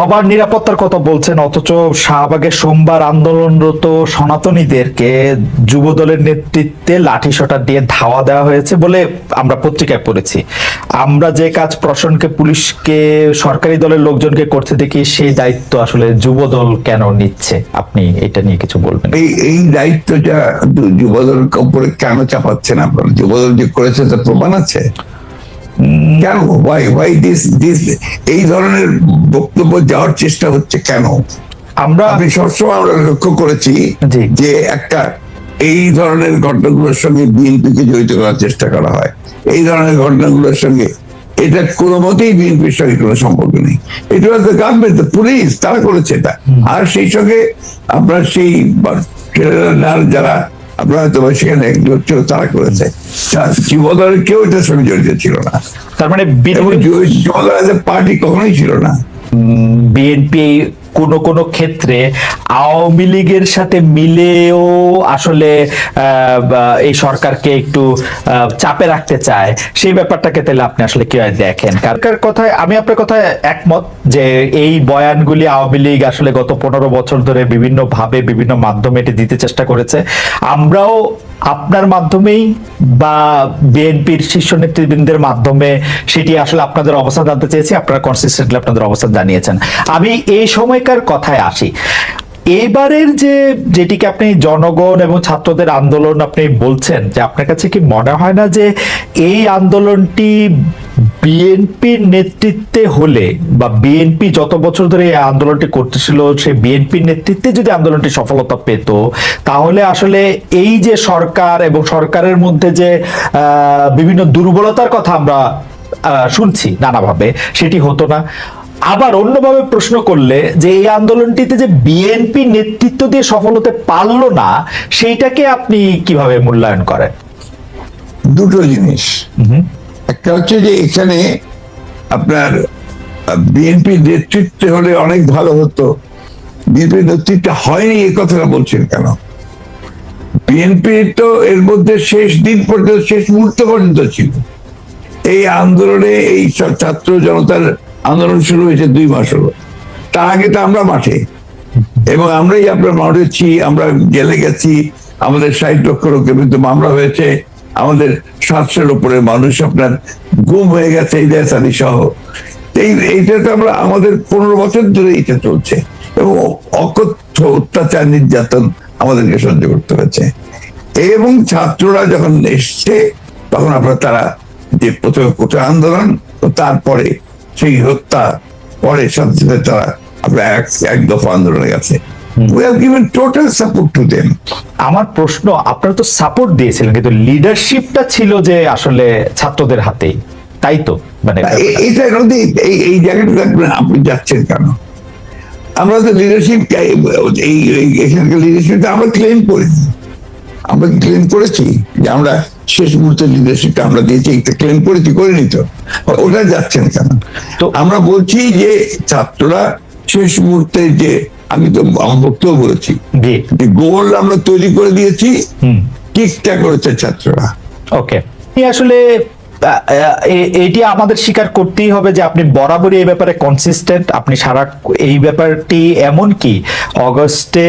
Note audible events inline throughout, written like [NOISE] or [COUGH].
সবার নিরাপত্তার কথা বলছেন, অথচ শাহবাগে সোমবার আন্দোলনরত সনাতনীদেরকে যুব দলের নেতৃত্বে লাঠি শটার দিয়ে ধাওয়া দেওয়া হয়েছে বলে আমরা পত্রিকায় পড়েছি। আমরা যে কাজ প্রশাসনকে, পুলিশকে, সরকারি দলের লোকজনকে করতে দেখি, সেই দায়িত্ব আসলে যুব দল কেন নিচ্ছে? আপনি এটা নিয়ে কিছু বলবেন। এই এই দায়িত্বটা যুবদলের উপরে কেন চাপাচ্ছেন আপনারা? যুবদল যে করেছে, তার প্রমাণ আছে? কেন? ওয়াই ওয়াই দিস দিস এই ধরনের বক্তব্য যাওয়ার চেষ্টা হচ্ছে কেন? আমরা আপনি সবসময় আমরা লক্ষ্য করেছি যে একটা এই ধরনের ঘটনাগুলোর সঙ্গে বিএনপিকে জড়িত করার চেষ্টা করা হয়। এই ধরনের ঘটনাগুলোর সঙ্গে এটা কোনো মতেই বিএনপির সঙ্গে কোনো সম্পর্ক নেই। এটা হচ্ছে গভর্নমেন্ট পুলিশ তারা করেছে এটা। আর সেই সঙ্গে আপনার সেই যারা আপনারা হয়তো সেখানে লোক ছিল তারা করেছে। যুবদলের কেউ এটার সঙ্গে জড়িত ছিল না। তার মানে যুবদলের পার্টি কখনোই ছিল না। বিএনপি কোন কোন ক্ষেত্রে আওয়ামী লীগের সাথে মিলেও আসলে এই সরকারকে একটু চাপে রাখতে চায়। সেই ব্যাপারটাকে তাহলে আপনি আসলে কীভাবে দেখেন? কারকার কথায়, আমি আপনার কথায় একমত যে এই বয়ানগুলি আওয়ামী লীগ আসলে গত পনেরো বছর ধরে বিভিন্ন ভাবে বিভিন্ন মাধ্যমে এটি দিতে চেষ্টা করেছে। আমরাও আপনার মাধ্যমেই বা বিএনপির শীর্ষ নেতৃবৃন্দের মাধ্যমে সেটি আসলে আপনাদের অবস্থান জানতে চেয়েছি, আপনারা কনসিস্টেন্টলি আপনাদের অবস্থান জানিয়েছেন। আমি এই সময়কার কথায় আসি। এবারের যে যেটিকে আপনি জনগণ এবং ছাত্রদের আন্দোলন আপনি বলছেন, যে আপনার কাছে কি মনে হয় না যে এই আন্দোলনটি বিএনপির নেতৃত্বে হলে বা বিএনপি যত বছর ধরে এই আন্দোলনটি করতেছিল সেই বিএনপির নেতৃত্বে যদি আন্দোলনটি সফলতা পেত, তাহলে আসলে এই যে সরকার এবং সরকারের মধ্যে যে বিভিন্ন দুর্বলতার কথা আমরা শুনছি নানাভাবে, সেটি হতো না। আবার অন্যভাবে প্রশ্ন করলে যে এই আন্দোলনটিতে যে বিএনপি নেতৃত্ব দিয়ে সফল হতে পারল না সেইটাকে আপনি কীভাবে মূল্যায়ন করেন? দুটো জিনিস। একটা হচ্ছে যে এখানে আপনার বিএনপি নেতৃত্বে হলে অনেক ভালো হতো। বিএনপি নেতৃত্বে হয়নি এই কথাটা বলছেন কেন? বিএনপি তো এর মধ্যে শেষ দিন পর্যন্ত শেষ মুহূর্ত পর্যন্ত ছিল। এই আন্দোলনে এই ছাত্র জনতার আন্দোলন শুরু হয়েছে দুই মাস হলো। তার আগে তো আমরা মাঠে। এবং আমরাই আপনার মাঠেছি আমরা জেলে গেছি, আমাদের ষাট লক্ষ লোকের বিরুদ্ধে মামলা হয়েছে, আমাদের সাতশোর উপরে মানুষ আপনার গুম হয়ে গেছে এই সহ। এই, এইটা তো আমরা আমাদের পনেরো বছর ধরে এটা চলছে। এবং অকথ্য অত্যাচার, নির্যাতন আমাদেরকে সহ্য করতে হয়েছে। এবং ছাত্ররা যখন এসছে, তখন আপনার তারা যে প্রথমে কোটা আন্দোলন তারপরে সেই হত্যা পরে সাথে তারা এক এক দফা আন্দোলনে গেছে। আমার প্রশ্ন আপনারা তো সাপোর্ট দিয়েছিলেন কিন্তু লিডারশিপটা ছিল যে আসলে ছাত্রদের হাতেই। তাই তো? মানে এটা এই জায়গাটা আপনি- যাচ্ছেন কেন? আমরা তো লিডারশিপ এই এখানকার লিডারশিপটা আমরা ক্লেম করিনি। আমরা ক্লেম করেছি যে আমরা শেষ মুহূর্তে লিডারশিপটা আমরা দিয়েছি একটা ক্লেম করেছি করিনি তো ওটা যাচ্ছেন কেন? তো আমরা বলছি যে ছাত্ররা শেষ মুহূর্তে যে আমি তো বক্তব্য বলেছি যে গোল আমরা তৈরি করে দিয়েছি হুম। ঠিকঠাক করেছে ছাত্ররা? ওকে। আসলে এটি আমাদের স্বীকার করতেই হবে যে আপনি বরাবরই এই ব্যাপারে কনসিস্টেন্ট আপনি সারা এই ব্যাপারটি এমন কি অগস্টে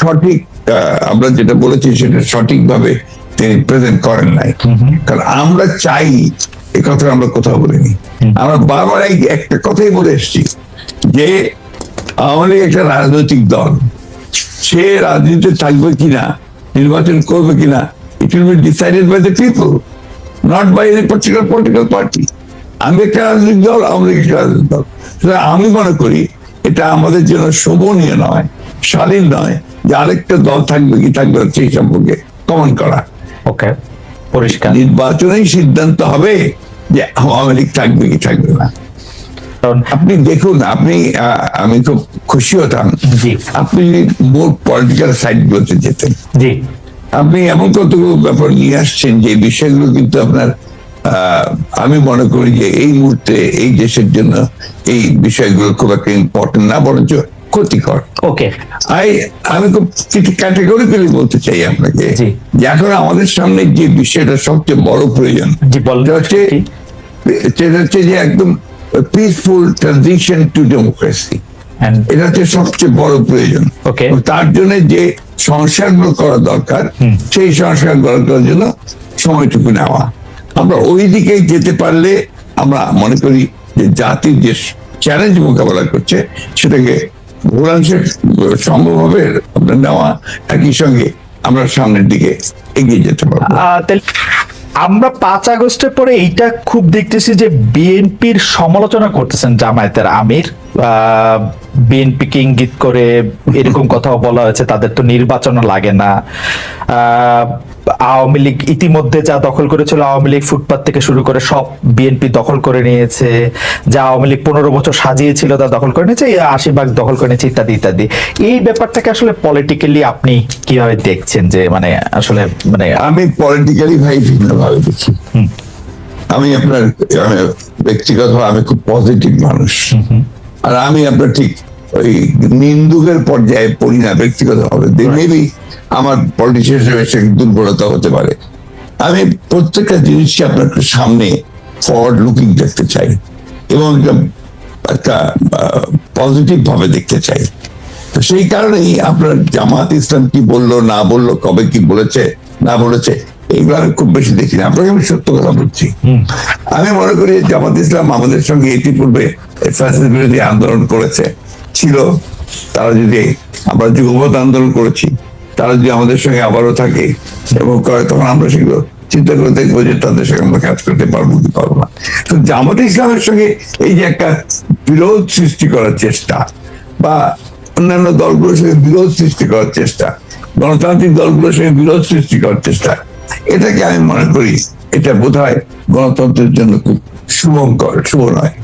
সঠিক আমরা যেটা বলেছি সেটা সঠিকভাবে তিনি প্রেজেন্ট করেন নাই। কারণ আমরা চাই এই কথা আমরা কোথাও বলিনি। আমরা বারবার একটা কথাই বলে এসেছি যে আওয়ামী লীগ একটা রাজনৈতিক দল। সে রাজনীতিতে থাকবে কিনা নির্বাচন করবে কিনা it will be decided by the people not by any particular political party আমি একটা রাজনৈতিক দল আওয়ামী লীগ একটা রাজনৈতিক দল। আমি মনে করি এটা আমাদের জন্য শোভনীয় নয় স্বাধীন নয় যে আরেকটা দল থাকবে কি থাকবে সেই সম্পর্কে কমন করা। ওকে পরিষ্কার। নির্বাচনেই সিদ্ধান্ত হবে যে আওয়ামী লীগ থাকবে কি থাকবে না। আপনি দেখুন আপনি আমি খুব খুশি হতাম। আপনি মোর পলিটিক্যাল সাইড গুলোতে যেতেন। জি। আপনি এমন কতগুলো ব্যাপার নিয়ে আসছেন যে বিষয়গুলো কিন্তু আপনার আহ, আমি মনে করি যে এই মুহূর্তে এই দেশের জন্য এই বিষয়গুলো খুব একটা ইম্পর্টেন্ট না বরঞ্চ ক্ষতিকর। ওকে আই আমি খুব কিছু ক্যাটেগরিক্যালি বলতে চাই আপনাকে যে এখন আমাদের সামনে যে বিষয়টা সবচেয়ে বড় প্রয়োজন হচ্ছে সেটা হচ্ছে যে একদম পিসফুল ট্রানজিশন টু ডেমোক্রেসি এটা হচ্ছে সবচেয়ে বড় প্রয়োজন। তার জন্য যে সংস্কারগুলো করা দরকার সেই সংস্কার করার জন্য সময়টুকু নেওয়া। আমরা ওই দিকে যেতে পারলে আমরা মনে করি যে জাতির যে চ্যালেঞ্জ মোকাবেলা করছে সেটাকে ভোরাংশের হবে? আপনার নেওয়া একই সঙ্গে আমরা সামনের দিকে এগিয়ে যেতে পারব। আমরা পাঁচ আগস্টের পরে এইটা খুব দেখতেছি যে বিএনপির সমালোচনা করতেছেন জামায়াতের আমির। বিএনপিকে ইঙ্গিত করে এরকম [LAUGHS] কথাও বলা হয়েছে তাদের তো নির্বাচনও লাগে না। আওয়ামী লীগ ইতিমধ্যে যা দখল করেছিল আওয়ামী লীগ ফুটপাত থেকে শুরু করে সব বিএনপি দখল করে নিয়েছে। যা আওয়ামী লীগ পনেরো বছর সাজিয়েছিল তা দখল করে নিয়েছে আশি ভাগ দখল করে নিয়েছে ইত্যাদি ইত্যাদি। এই ব্যাপারটাকে আসলে পলিটিক্যালি আপনি কীভাবে দেখছেন যে মানে আসলে মানে আমি পলিটিক্যালি ভাই ভিন্নভাবে দেখি। আমি আপনার আমি ব্যক্তিগত আমি খুব পজিটিভ মানুষ। আর আমি আপনার ঠিক ওই নিন্দুকের পর্যায়ে পড়ি না ব্যক্তিগত ভাবে মেবি আমার পলিটিশিয়ান হিসেবে দুর্বলতা হতে পারে। আমি প্রত্যেকটা জিনিসকে আপনার সামনে ফরওয়ার্ড লুকিং দেখতে চাই এবং একটা- একটা পজিটিভ ভাবে দেখতে চাই। তো সেই কারণেই আপনার জামাত ইসলাম কি বলল না বলল কবে কি বলেছে না বলেছে এইগুলো আমি খুব বেশি দেখি না। আপনাকে আমি সত্য কথা বলছি। আমি মনে করি জামাত ইসলাম আমাদের সঙ্গে ইতিপূর্বে ফ্যাসিস বিরোধী আন্দোলন করেছে। ছিল। তারা যদি আমরা যুগপথ আন্দোলন করেছি তারা যদি আমাদের সঙ্গে আবারও থাকে এবং করে তখন আমরা সেগুলো চিন্তা করে দেখব যে তাদের সঙ্গে আমরা কাজ করতে পারব কি পারব না। তো জামাত ইসলামের সঙ্গে এই যে একটা বিরোধ সৃষ্টি করার চেষ্টা বা অন্যান্য দলগুলোর সঙ্গে বিরোধ সৃষ্টি করার চেষ্টা গণতান্ত্রিক দলগুলোর সঙ্গে বিরোধ সৃষ্টি করার চেষ্টা এটাকে আমি মনে করি এটা বোধ হয় গণতন্ত্রের জন্য খুব শুভঙ্কর শুভ নয়।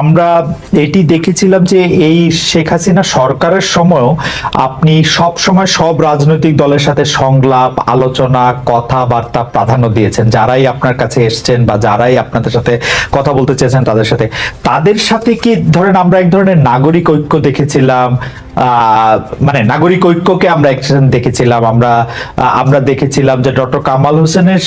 আমরা এটি দেখেছিলাম যে এই শেখ হাসিনা সরকারের সময়ও আপনি সব সময় সব রাজনৈতিক দলের সাথে সংলাপ, আলোচনা, কথাবার্তা প্রাধান্য দিয়েছেন। যারাই আপনার কাছে এসছেন বা যারাই আপনাদের সাথে কথা বলতে চেয়েছেন তাদের সাথে। তাদের সাথে কি ধরেন আমরা এক ধরনের নাগরিক ঐক্য দেখেছিলাম মানে নাগরিক ঐক্যকে আমরা একসাথে দেখেছিলাম আমরা আমরা দেখেছিলাম যে ডক্টর কামাল হোসেনের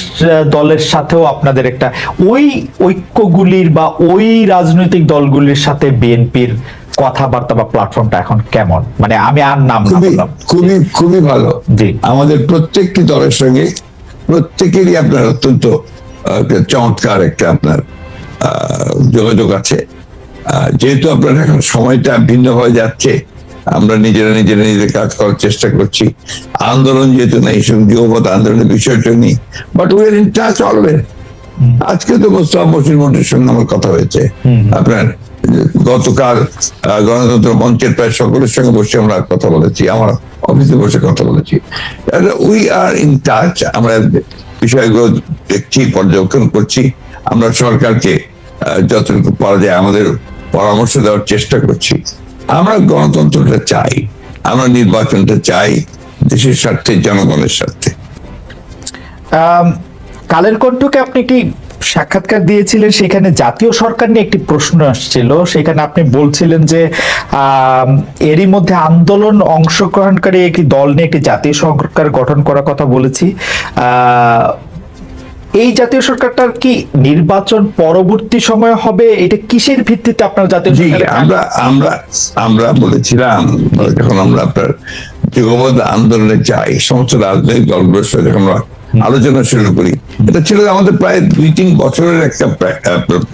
দলের সাথেও আপনাদের একটা ওই ঐক্যগুলির বা ওই রাজনৈতিক দলগুলির সাথে বিএনপির কথাবার্তা বা প্ল্যাটফর্মটা এখন কেমন? মানে আমি আর নাম খুবই খুবই খুবই ভালো। জি। আমাদের প্রত্যেকটি দলের সঙ্গে প্রত্যেকেরই আপনার অত্যন্ত চমৎকার একটা আপনার যোগাযোগ আছে। যেহেতু আপনার এখন সময়টা ভিন্ন হয়ে যাচ্ছে আমরা নিজেরা নিজেরা নিজেদের কাজ করার চেষ্টা করছি। আন্দোলন যেহেতু নেই যুবপথ আন্দোলনের বিষয়টা নেই but we are in touch always আজকে তো মোস্তফা মসির মন্ত্রীর সঙ্গে আমার কথা হয়েছে। আপনার গতকাল গণতন্ত্র মঞ্চের প্রায় সকলের সঙ্গে বসে আমরা কথা বলেছি আমার অফিসে বসে কথা বলেছি। উই আর ইন টাচ আমরা বিষয়গুলো দেখছি পর্যবেক্ষণ করছি। আমরা সরকারকে যতটুকু পারা যায় আমাদের পরামর্শ দেওয়ার চেষ্টা করছি। আমরা গণতন্ত্রটা চাই, আমরা নির্বাচনটা চাই দেশের স্বার্থে, জনগণের স্বার্থে। কালের কণ্ঠকে আপনি একটি সাক্ষাৎকার দিয়েছিলেন? সেখানে জাতীয় সরকার নিয়ে একটি প্রশ্ন আসছিল। সেখানে আপনি বলছিলেন যে এরই মধ্যে আন্দোলন অংশগ্রহণকারী একটি দল নিয়ে একটি জাতীয় সরকার গঠন করার কথা বলেছি। এই জাতীয় সরকারটার কি নির্বাচন পরবর্তী সময় হবে? এটা কিসের ভিত্তিতে আপনার জাতীয় আমরা আমরা আমরা বলেছিলাম যখন আমরা আপনার যুগপথ আন্দোলনে যাই সমস্ত রাজনৈতিক দলগুলোর সাথে যখন আমরা আলোচনা শুরু করি এটা ছিল আমাদের প্রায় দুই তিন বছরের একটা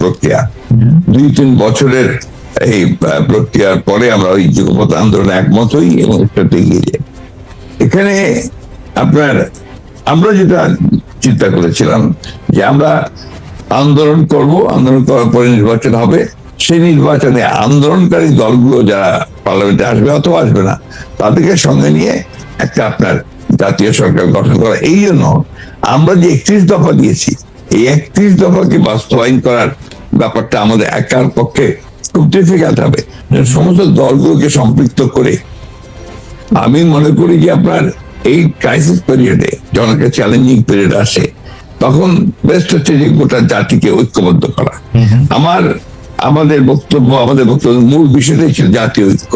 প্রক্রিয়া। দুই তিন বছরের এই প্রক্রিয়ার পরে আমরা ওই যুগপথ আন্দোলনে একমত হই এবং একসাথে এগিয়ে যাই। এখানে আপনার আমরা যেটা চিন্তা করেছিলাম যে আমরা আন্দোলন করব, আন্দোলন করার পরে নির্বাচন হবে। সেই নির্বাচনে আন্দোলনকারী দলগুলো যারা পার্লামেন্টে আসবে অথবা আসবে না, তাদেরকে সঙ্গে নিয়ে একটা আপনার জাতীয় সরকার গঠন করা। এই জন্য আমরা যে একত্রিশ দফা দিয়েছি, এই একত্রিশ দফাকে বাস্তবায়ন করার ব্যাপারটা আমাদের একার পক্ষে খুব ডিফিকাল্ট হবে। সমস্ত দলগুলোকে সম্পৃক্ত করে আমি মনে করি যে আপনার এই ক্রাইসিস পিরিয়ডে যখন একটা চ্যালেঞ্জিং পিরিয়ড আসে তখন বেস্ট হচ্ছে যে গোটা জাতিকে ঐক্যবদ্ধ করা। আমার আমাদের বক্তব্য আমাদের বক্তব্য মূল বিষয়টাই ছিল জাতীয় ঐক্য।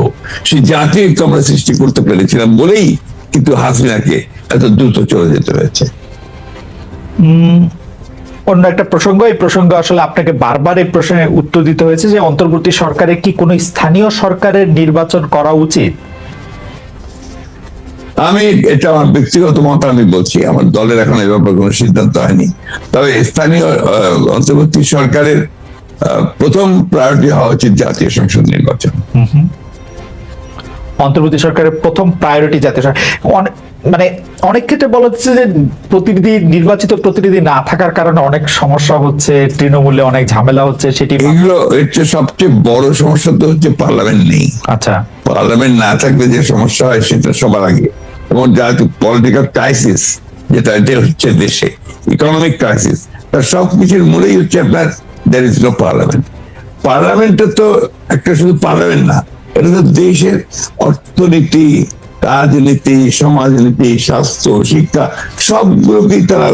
সেই জাতীয় ঐক্য আমরা সৃষ্টি করতে পেরেছিলাম বলেই কিন্তু হাসিনাকে এত দ্রুত চলে যেতে হয়েছে। অন্য একটা প্রসঙ্গ এই প্রসঙ্গ আসলে আপনাকে বারবার এই প্রশ্নের উত্তর দিতে হয়েছে যে অন্তর্বর্তী সরকারে কি কোনো স্থানীয় সরকারের নির্বাচন করা উচিত? আমি এটা আমার ব্যক্তিগত মত আমি বলছি আমার দলের এখন এ ব্যাপারে কোনো সিদ্ধান্ত হয়নি। তবে স্থানীয় অন্তর্বর্তী সরকারের প্রথম প্রায়োরিটি হওয়া উচিত জাতীয় সংসদ নির্বাচন। অন্তর্বর্তী সরকারের প্রথম প্রায়োরিটি জাতীয় সরকার মানে অনেক ক্ষেত্রে বলা হচ্ছে যে প্রতিনিধি নির্বাচিত প্রতিনিধি না থাকার কারণে অনেক সমস্যা হচ্ছে তৃণমূলে অনেক ঝামেলা হচ্ছে সেটি এগুলো চেয়ে সবচেয়ে বড় সমস্যা তো হচ্ছে পার্লামেন্ট নেই। আচ্ছা। পার্লামেন্ট না থাকলে যে সমস্যা হয় সেটা সবার আগে। এবং যাতে পলিটিক্যাল ক্রাইসিস যেটা এটা হচ্ছে দেশে ইকোনমিক ক্রাইসিস তার সব কিছুর মূলেই হচ্ছে আপনার দ্যার ইজ নো পার্লামেন্ট পার্লামেন্টে তো একটা শুধু পার্লামেন্ট না, এটা তো দেশের অর্থনীতি, রাজনীতি, সমাজনীতি, স্বাস্থ্য, শিক্ষা, সবগুলোকেই তারা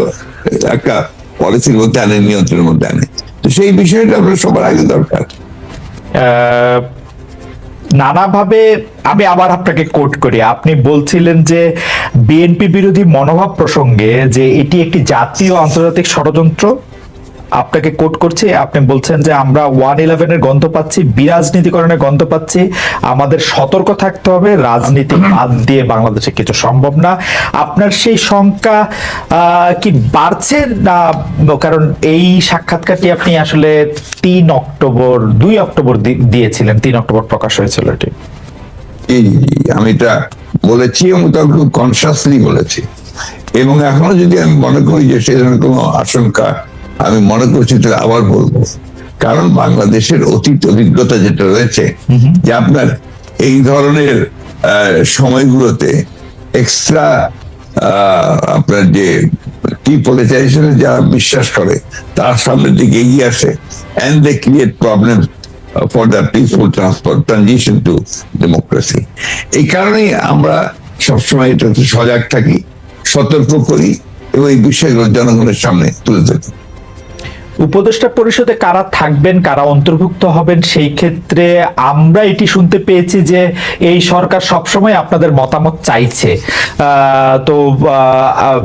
একটা পলিসির মধ্যে আনে, নিয়ন্ত্রণের মধ্যে আনে। তো সেই বিষয়টা আপনার সবার আগে দরকার। নানাভাবে আমি আবার আপনাকে কোট করি। আপনি বলছিলেন যে বিএনপি বিরোধী মনোভাব প্রসঙ্গে যে এটি একটি জাতীয় আন্তর্জাতিক ষড়যন্ত্র। আপনাকে কোট করছি, আপনি বলছেন যে আমরা ওয়ান ইলেভেনের গন্ধ পাচ্ছি, বিরাজনীতিকরণের গন্ধ পাচ্ছি, আমাদের সতর্ক থাকতে হবে, রাজনীতি বাদ দিয়ে বাংলাদেশে কিছু সম্ভব না। আপনার সেই শঙ্কা কি বাড়ছে না, কারণ এই সাক্ষাৎকারটি আপনি আসলে তিন অক্টোবর, দুই অক্টোবর দিয়েছিলেন, তিন অক্টোবর প্রকাশ হয়েছিল এটি। আমি এটা বলেছি এবং তা খুব কনসিয়াসলি বলেছি। এবং এখনও যদি আমি মনে করি যে সেই ধরনের কোনো আশঙ্কা আমি মনে করছি তাহলে আবার বলব। কারণ বাংলাদেশের অতীত অভিজ্ঞতা যেটা রয়েছে, যে আপনার এই ধরনের সময়গুলোতে এক্সট্রা আপনার যে ডিপোলিটাইজেশনে যারা বিশ্বাস করে, তার সামনের দিকে এগিয়ে আসে and they create problem for the peaceful transfer transition to democracy এই কারণেই আমরা সবসময় এটাতে সজাগ থাকি, সতর্ক করি এবং এই বিষয়গুলো জনগণের সামনে তুলে ধরি। উপদেষ্টা পরিষদে কারা থাকবেন কারা অন্তর্ভুক্ত হবেন সেই ক্ষেত্রে আমরা এটি শুনতে পেয়েছি যে এই সরকার সবসময় আপনাদের মতামত চাইছে। তো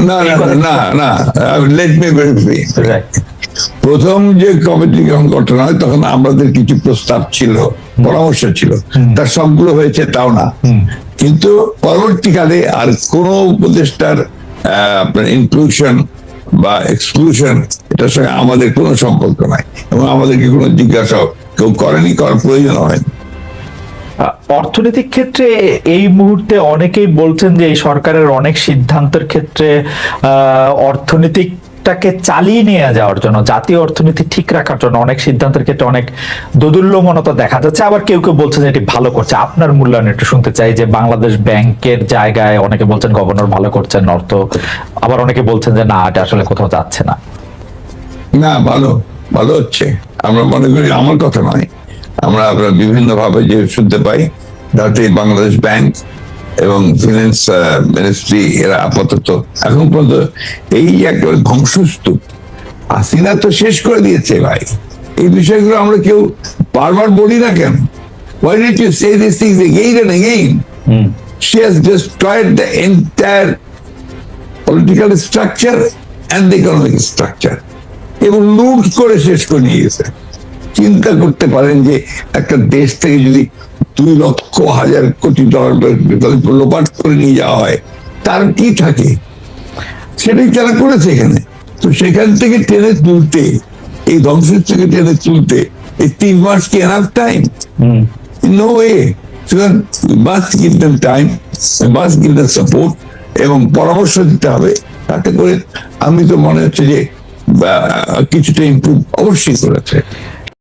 না না কথা- না না লেট মি প্রথম যে কমিটি যখন গঠন হয় তখন আমাদের কিছু প্রস্তাব ছিল পরামর্শ ছিল। তার সবগুলো হয়েছে তাও না। কিন্তু পরবর্তীকালে আর কোন উপদেষ্টার আপনার ইনক্লুশন বা এক্সক্লুশন এটার সঙ্গে আমাদের কোনো সম্পর্ক নাই। এবং আমাদেরকে কোনো জিজ্ঞাসা কেউ করেনি করার প্রয়োজন হয়নি। অর্থনৈতিক ক্ষেত্রে এই মুহূর্তে অনেকেই বলছেন যে এই সরকারের অনেক সিদ্ধান্তের ক্ষেত্রে আহ, অর্থনীতিকটাকে চালিয়ে নিয়ে যাওয়ার জন্য, জাতীয় অর্থনীতি ঠিক রাখার জন্য অনেক সিদ্ধান্তের ক্ষেত্রে অনেক দোদুল্যমনতা দেখা যাচ্ছে। আবার কেউ কেউ বলছে যে এটি ভালো করছে। আপনার মূল্যায়ন একটু শুনতে চাই যে বাংলাদেশ ব্যাংকের জায়গায় অনেকে বলছেন গভর্নর ভালো করছেন অর্থ, আবার অনেকে বলছেন যে না, এটা আসলে কোথাও যাচ্ছে না। না, ভালো ভালো হচ্ছে। আমরা মনে করি আমার কথা নয়। আমরা আমরা বিভিন্ন ভাবে যে শুনতে পাই, তাতে বাংলাদেশ ব্যাংক এবং ফিনান্স মিনিস্ট্রি এরা আপাতত এখন পর্যন্ত এই একেবারে ধ্বংসস্তূপ হাসিনা তো শেষ করে দিয়েছে ভাই এই বিষয়গুলো আমরা কেউ বারবার বলি না কেন Why did you say these things again and again? She has destroyed the entire political structure and the economic structure. এবং লুট করে শেষ করে নিয়ে গেছে চিন্তা করতে পারেন যে একটা দেশ থেকে যদি দুই লক্ষ হাজার কোটি ডলার লোপাট করে নিয়ে যাওয়া হয়। তার কি থাকে? সেটাই তারা করেছে এখানে। তো সেখান থেকে টেনে তুলতে এই ধ্বংসের থেকে টেনে তুলতে এই তিন মাস কি এনাফ টাইম নো ওয়ে সুতরাং must give them time must give them support এবং পরামর্শ দিতে হবে। তাতে করে আমি তো মনে হচ্ছে যে কিছুটা ইমপ্রুভ অবশ্যই করেছে।